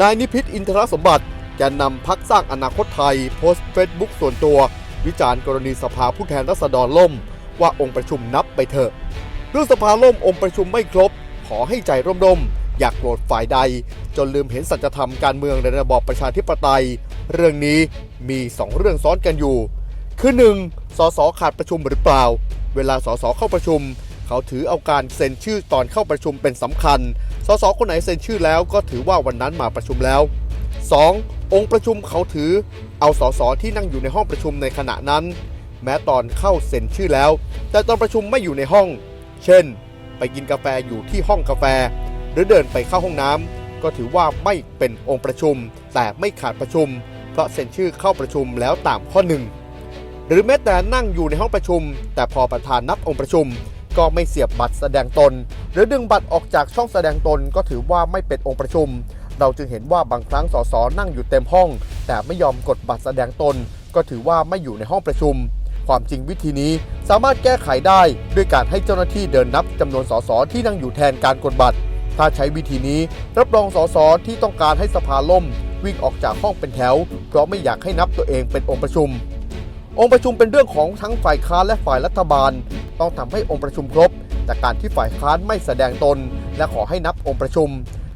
นายนิพิษอินทรสมบัติแกนนำพักสร้างอนาคตไทย โพสต์เฟซบุ๊กส่วนตัว วิจารณ์กรณีสภาผู้แทนราษฎรล่ม ว่าองค์ประชุมนับไปเถอะเรื่องสภาล่มองค์ประชุมไม่ครบ ขอให้ใจร่มๆ อยากโกรธฝ่ายใด จนลืมเห็นสัจธรรมการเมืองในระบอบประชาธิปไตย เรื่องนี้มีสองเรื่องซ้อนกันอยู่ คือ 1. สสขาดประชุมหรือเปล่า เวลาสสเข้าประชุม เขาถือเอาการเซ็นชื่อตอนเข้าประชุมเป็นสำคัญ สสคนไหนเซ็นชื่อแล้วก็ถือว่าวันนั้นมาประชุมแล้ว 2. องค์ประชุมเขาถือ เอาสสที่นั่งอยู่ในห้องประชุมในขณะนั้น แม้ตอนเข้าเซ็นชื่อแล้ว แต่ตอนประชุมไม่อยู่ในห้อง เช่น ไปกินกาแฟอยู่ที่ห้องกาแฟ หรือเดินไปเข้าห้องน้ำก็ถือว่าไม่เป็นองค์ประชุม แต่ไม่ขาดประชุม เพราะเซ็นชื่อเข้าประชุมแล้วตามข้อหนึ่งหรือแม้แต่นั่งอยู่ในห้องประชุม แต่พอประธานนับองค์ประชุม ก็ไม่เสียบบัตรแสดงตน หรือดึงบัตรออกจากช่องแสดงตนก็ถือว่าไม่เป็นองค์ประชุม เราจึงเห็นว่าบางครั้งสสนั่งอยู่เต็มห้อง แต่ไม่ยอมกดบัตรแสดงตน ก็ถือว่าไม่อยู่ในห้องประชุม ความจริงวิธีนี้สามารถแก้ไขได้ ด้วยการให้เจ้าหน้าที่เดินนับจำนวนสสที่นั่งอยู่แทนการกดบัตร ถ้าใช้วิธีนี้รับรองสสที่ต้องการให้สภาล่ม วิ่งออกจากห้องเป็นแถว เพราะไม่อยากให้นับตัวเองเป็นองค์ประชุมองค์ประชุมเป็นเรื่องของทั้งฝ่ายค้านและฝ่ายรัฐบาล ต้องทำให้องค์ประชุมครบ แต่การที่ฝ่ายค้านไม่แสดงตน และขอให้นับองค์ประชุม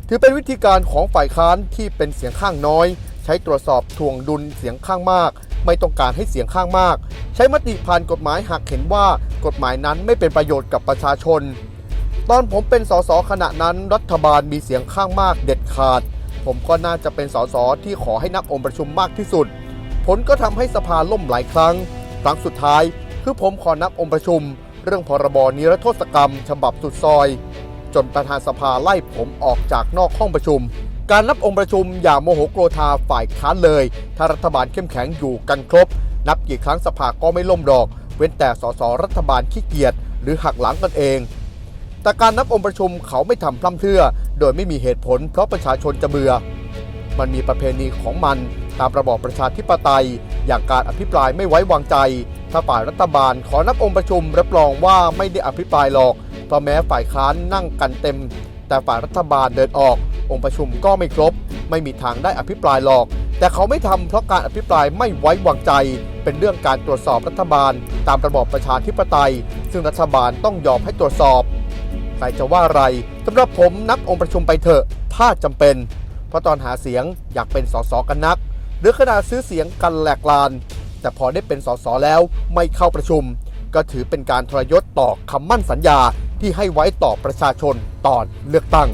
ถือเป็นวิธีการของฝ่ายค้านที่เป็นเสียงข้างน้อย ใช้ตรวจสอบทวงดุลเสียงข้างมาก ไม่ต้องการให้เสียงข้างมาก ใช้มติผ่านกฎหมายหากเห็นว่ากฎหมายนั้นไม่เป็นประโยชน์กับประชาชน ตอนผมเป็นสสขณะนั้นรัฐบาลมีเสียงข้างมากเด็ดขาด ผมก็น่าจะเป็นสสที่ขอให้นับองค์ประชุมมากที่สุด ผลก็ทำให้สภาล่มหลายครั้ง ครั้งสุดท้ายคือผมขอนับองค์ประชุม เรื่องพรบนิรโทษกรรม ฉบับสุดซอย จนประธานสภาไล่ผมออกจากนอกห้องประชุม การนับองค์ประชุมอย่าโมโหโกรธาฝ่ายค้านเลย ถ้ารัฐบาลเข้มแข็งอยู่กันครบ นับกี่ครั้งสภาก็ไม่ล่มดอก เว้นแต่สสรัฐบาลขี้เกียจหรือหักหลังกันเอง แต่การนับองค์ประชุมเขาไม่ทำพร่ำเพื่อ โดยไม่มีเหตุผลเพราะประชาชนจะเบื่อ มันมีประเพณีของมัน ตามระบอบประชาธิปไตย อย่างการอภิปรายไม่ไว้วางใจ ถ้าฝ่ายรัฐบาลขอนับองค์ประชุมรับรองว่าไม่ได้อภิปรายหรอกเพราะแม้ฝ่ายค้านนั่งกันเต็ม แต่ฝ่ายรัฐบาลเดินออก องค์ประชุมก็ไม่ครบ ไม่มีทางได้อภิปรายหรอก แต่เขาไม่ทำเพราะการอภิปรายไม่ไว้วางใจ เป็นเรื่องการตรวจสอบรัฐบาล ตามระบอบประชาธิปไตย ซึ่งรัฐบาลต้องยอมให้ตรวจสอบใครจะว่าอะไรสำหรับผมนับองค์ประชุมไปเถอะ ถ้าจำเป็น เพราะตอนหาเสียงอยากเป็นสสกันนัก หรือขนาดซื้อเสียงกันแหลกลาน แต่พอได้เป็นสสแล้วไม่เข้าประชุม ก็ถือเป็นการทรยศต่อคำมั่นสัญญาที่ให้ไว้ต่อประชาชนตอนเลือกตั้ง